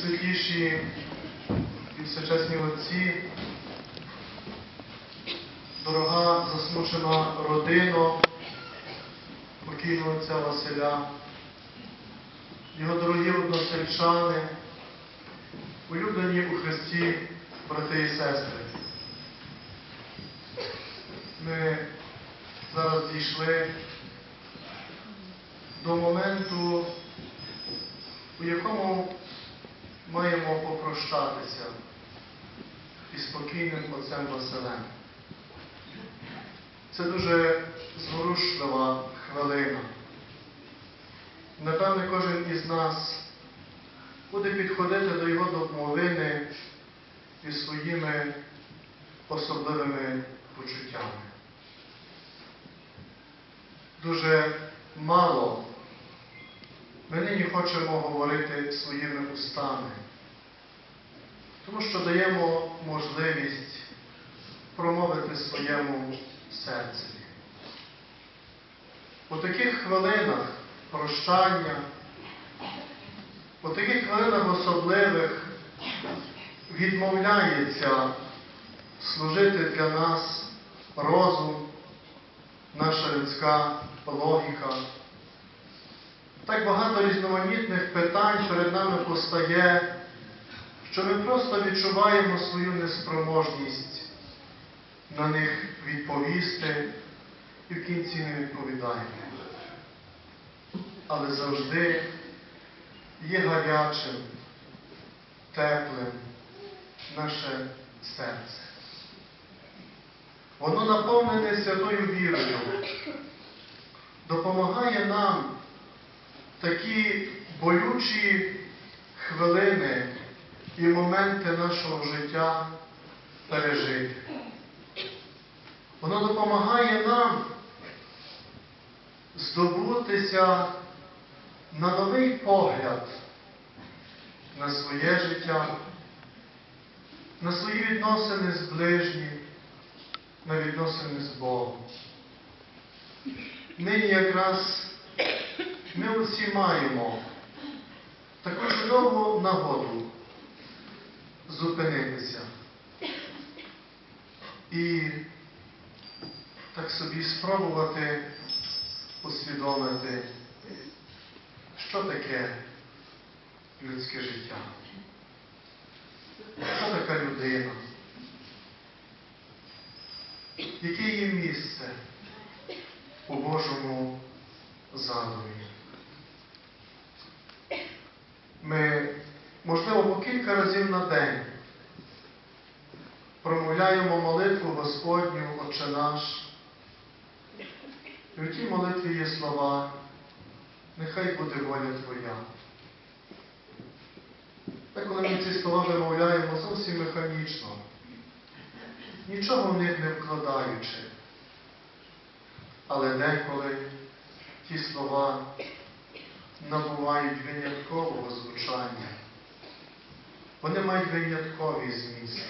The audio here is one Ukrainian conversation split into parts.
Пресвятіші і всечесні отці, дорога засмучена родина покійного отця Василя, його дорогі односельчани, улюблені у Христі брати і сестри. Ми зараз дійшли до моменту, у якому маємо попрощатися із спокійним отцем Василем. Це дуже зворушлива хвилина. Напевне, кожен із нас буде підходити до його домовини із своїми особливими почуттями. Дуже мало ми нині хочемо говорити своїми устами, тому що даємо можливість промовити своєму серці. У таких хвилинах прощання, у таких хвилинах особливих відмовляється служити для нас розум, наша людська логіка. Так багато різноманітних питань перед нами постає, що ми просто відчуваємо свою неспроможність на них відповісти і в кінці не відповідаємо. Але завжди є гарячим, теплим наше серце. Воно наповнене святою вірою, допомагає нам такі болючі хвилини і моменти нашого життя пережити. Воно допомагає нам здобутися на новий погляд на своє життя, на свої відносини з ближнім, на відносини з Богом. Нині якраз ми усі маємо таку чудову нагоду зупинитися? І так собі спробувати усвідомити, що таке людське життя, що така людина, яке її місце у Божому задумі. Ми, можливо, по кілька разів на день промовляємо молитву Господню, Отче наш. І в тій молитві є слова, нехай буде воля Твоя. Та коли ми ці слова вимовляємо зовсім механічно, нічого в них не вкладаючи. Але деколи ті слова набувають виняткового звучання. Вони мають винятковий зміст.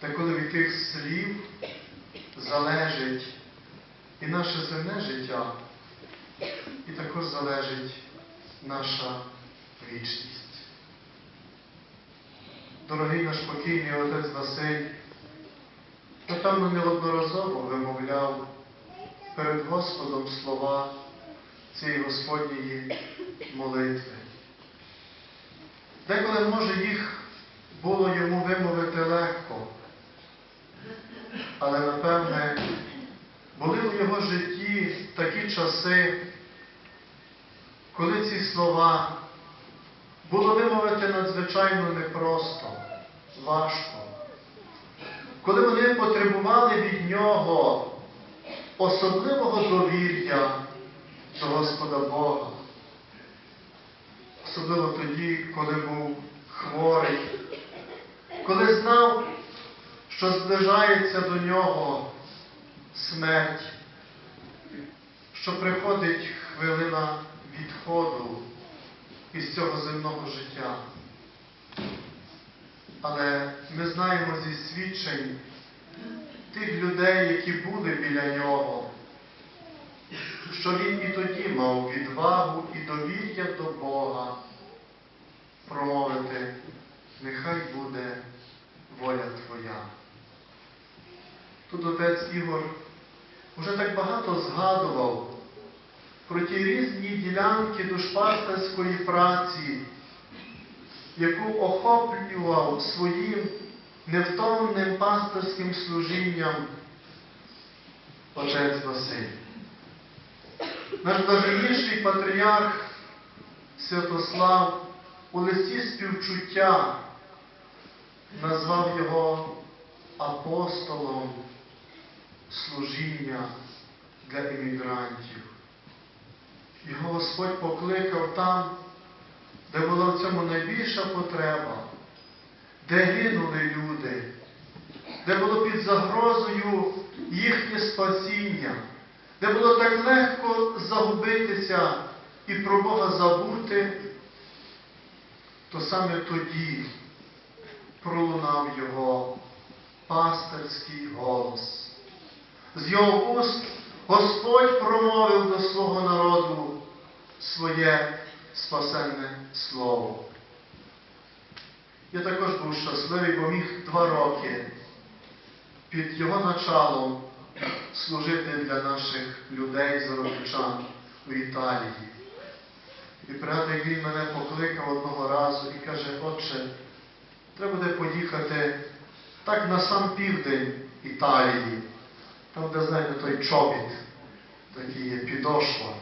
Та коли від тих слів залежить і наше земне життя, і також залежить наша вічність. Дорогий наш покійний отець Василь, напевно, неодноразово вимовляв перед Господом слова цієї Господньої молитви. Деколи, може, їх було йому вимовити легко, але, напевне, були в його житті такі часи, коли ці слова було вимовити надзвичайно непросто, важко, коли вони потребували від нього особливого довір'я до Господа Бога. Особливо тоді, коли був хворий, коли знав, що зближається до нього смерть, що приходить хвилина відходу із цього земного життя. Але ми знаємо зі свідчень тих людей, які були біля нього, що він і тоді мав відвагу і довір'я до Бога про нехай буде воля Твоя. Тут отець Ігор вже так багато згадував про ті різні ділянки душпастерської праці, яку охоплював своїм невтомним пасторським служінням отець Василь. Наш блаженніший патріарх Святослав у листі співчуття назвав його апостолом служіння для іммігрантів. Його Господь покликав там, де була в цьому найбільша потреба, де гинули люди, де було під загрозою їхнє спасіння, де було так легко загубитися і про Бога забути, то саме тоді пролунав його пастирський голос. З його уст Господь промовив до свого народу своє спасенне слово. Я також був щасливий, бо міг два роки під його началом служити для наших людей, заробітчан у Італії. І пригадую, він мене покликав одного разу і каже, отче, треба буде поїхати так на сам південь Італії, там, де, знаєте, той чобіт, такий є підошва.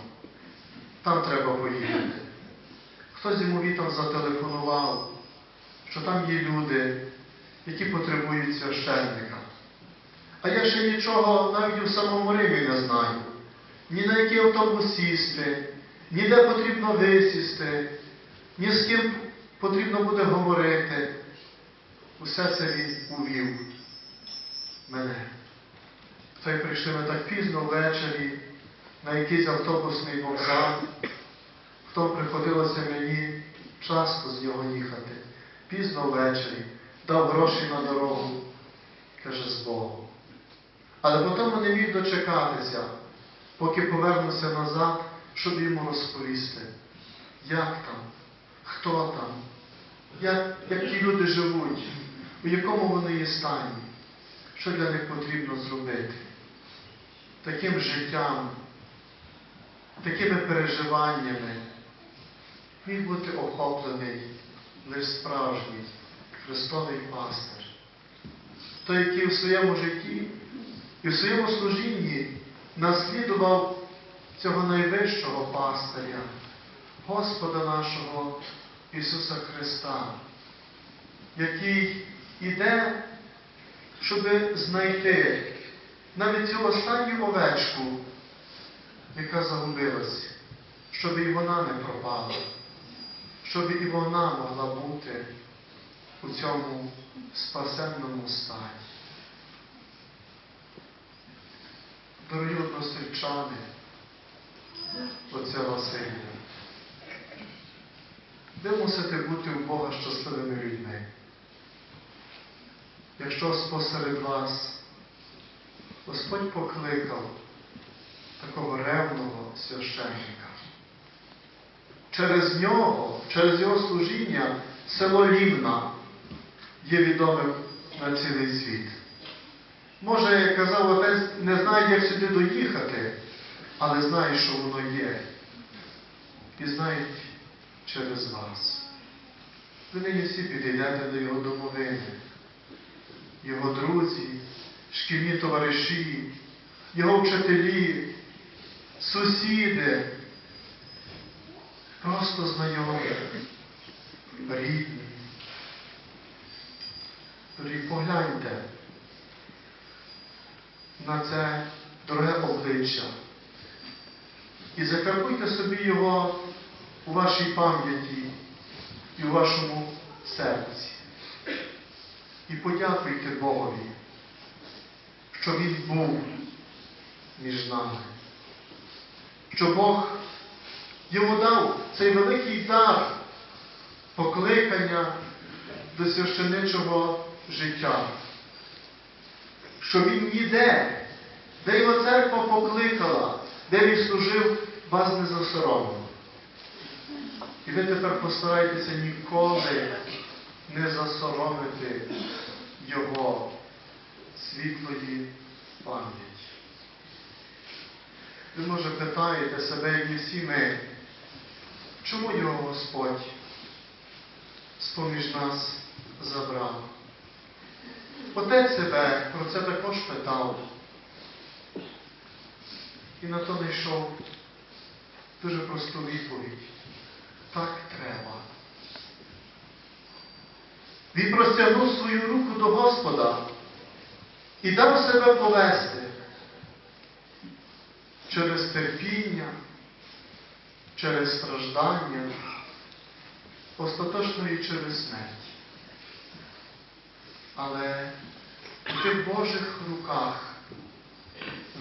Там треба поїхати. Хтось йому вітом зателефонував, що там є люди, які потребують священника. А я ще нічого навіть у самому Римі не знаю. Ні на який автобус сісти, ні де потрібно висісти, ні з ким потрібно буде говорити. Усе це він увів мене. Та й прийшли ми так пізно ввечері на якийсь автобусний вокзал. Хто приходилося мені часто з нього їхати. Пізно ввечері, дав гроші на дорогу, каже, з Богом. Але потім не міг дочекатися, поки повернуся назад, щоб йому розповісти, як там, хто там, як, як ті люди живуть, у якому вони є стані, що для них потрібно зробити. Таким життям, такими переживаннями міг бути охоплений лише справжній Христовий пастир, той, який в своєму житті і в своєму служінні наслідував цього найвищого пастиря, Господа нашого Ісуса Христа, який іде, щоб знайти навіть цю останню овечку, яка загубилась, щоб і вона не пропала, щоб і вона могла бути у цьому спасенному стані. Дорогі односельчани, отця Василія, ви мусите бути у Бога щасливими людьми. Якщо спосеред вас Господь покликав такого ревного священника, через нього, через його служіння село Лівна є відомим на цілий світ. Може, казав отець, не знає, як сюди доїхати, але знає, що воно є. І знають через вас. Ви нині всі підійдете до його домовини, його друзі, шкільні товариші, його вчителі, сусіди, просто знайомі, рідні. Тоді погляньте на це дороге обличчя. І закарбуйте собі його у вашій пам'яті і у вашому серці. І подякуйте Богові, що Він був між нами, що Бог йому дав цей великий дар покликання до священичого життя, що він ніде, де його церква покликала, де він служив, вас не засоромив. І ви тепер постарайтеся ніколи не засоромити Його світлої пам'яті. Ви, може, питаєте себе, як і всі ми, чому його Господь з-поміж нас забрав? Отець себе про це також питав. І на то знайшов дуже просту відповідь. Так треба. Він простягнув свою руку до Господа і дав себе повести через терпіння, через страждання, остаточно і через смерть. Але в тих Божих руках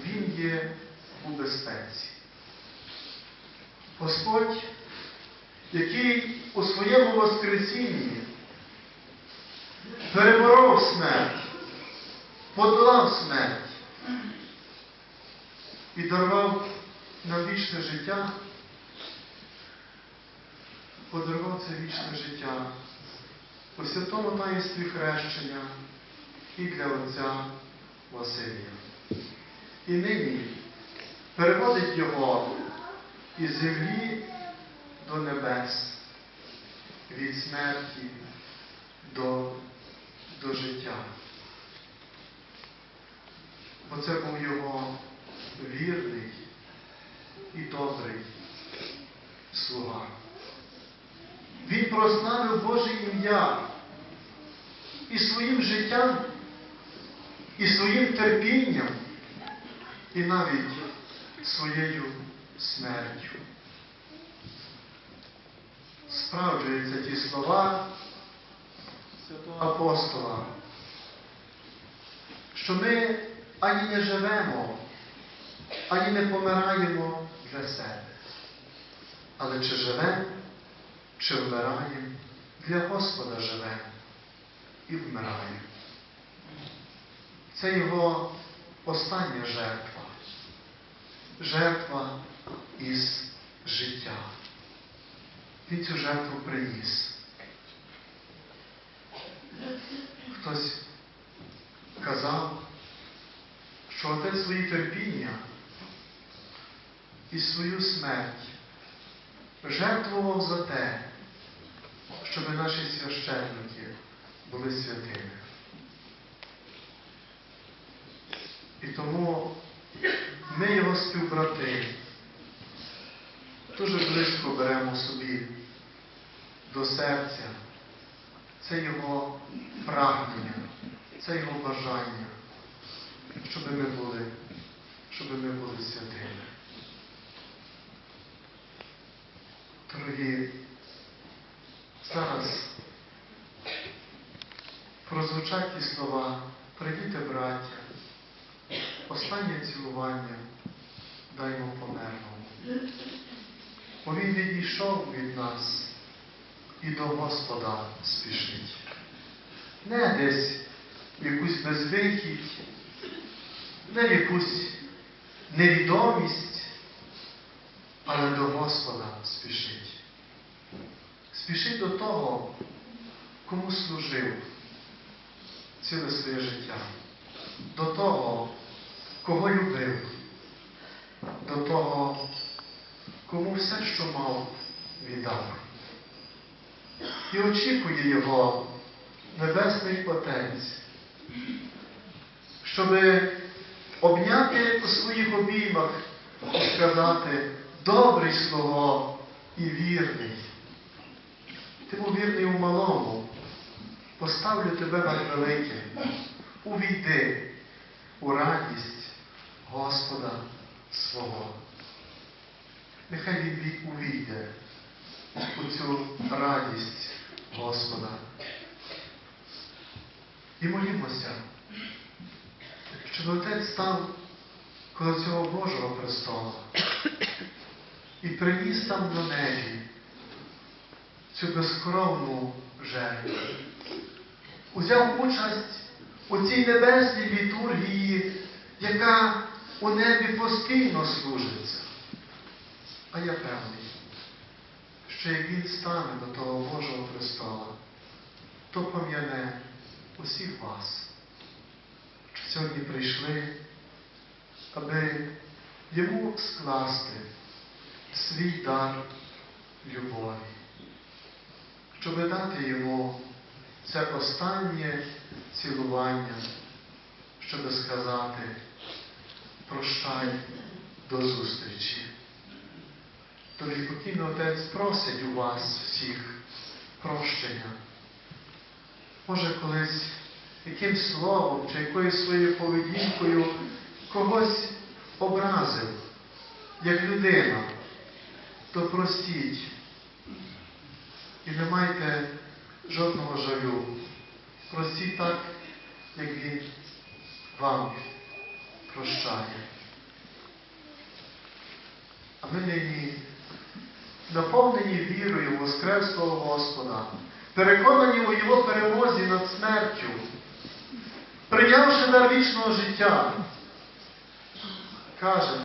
Він є у безпеці. Господь, який у своєму Воскресінні переборов смерть, подолав смерть і дарував нам вічне життя, подарував це вічне життя у святому таїнстві хрещення і для Отця Василія. І нині переводить його із землі до небес, від смерті до, до життя. Бо це був його вірний і добрий слуга. Прославив Боже ім'я і своїм життям, і своїм терпінням, і навіть своєю смертю. Справджуються ті слова святого апостола, що ми ані не живемо, ані не помираємо для себе. Але чи живемо, чи вмираємо, для Господа живемо і вмираємо. Це його остання жертва. Жертва із життя. Він цю жертву приніс. Хтось казав, що отець свої терпіння і свою смерть жертвував за те, щоб наші священники були святими. І тому ми його співбрати дуже близько беремо собі до серця. Це його прагнення, це його бажання, щоб ми були, щоб ми були святими. Дорогі, зараз прозвучать ті слова, прийдіте, браття, останнє цілування даймо померлому. Бо він відійшов від нас і до Господа спішить. Не десь якусь безвихідь, не якусь невідомість, але до Господа спішить. Спішить до того, кому служив ціле своє життя, до того, кого любив, до того, кому все, що мав, віддав. І очікує його Небесний Отець, щоб обняти у своїх обіймах і сказати, добрий слуго і вірний. Ти був вірний у малому, поставлю тебе на велике. Увійди у радість Господа свого. Нехай він увійде у цю радість Господа. І молімося, щоб Отець став коло цього Божого престола і приніс там на небі цю безкровну жертву. Узяв участь у цій небесній літургії, яка у небі постійно служиться. А я певний, що як він стане до того Божого престола, то пам'яне усіх вас, що сьогодні прийшли, аби йому скласти свій дар любові, щоб дати йому це останнє цілування, щоб сказати прощай до зустрічі. Тож покійний отець просить у вас всіх прощення. Може, колись якимсь словом чи якоюсь своєю поведінкою когось образив, як людина, то простіть і не майте жодного жалю. Простіть так, як він вам прощає. А ми нині наповнені вірою в Воскреслого Господа, переконані у Його перемозі над смертю, прийнявши дар вічного життя, каже,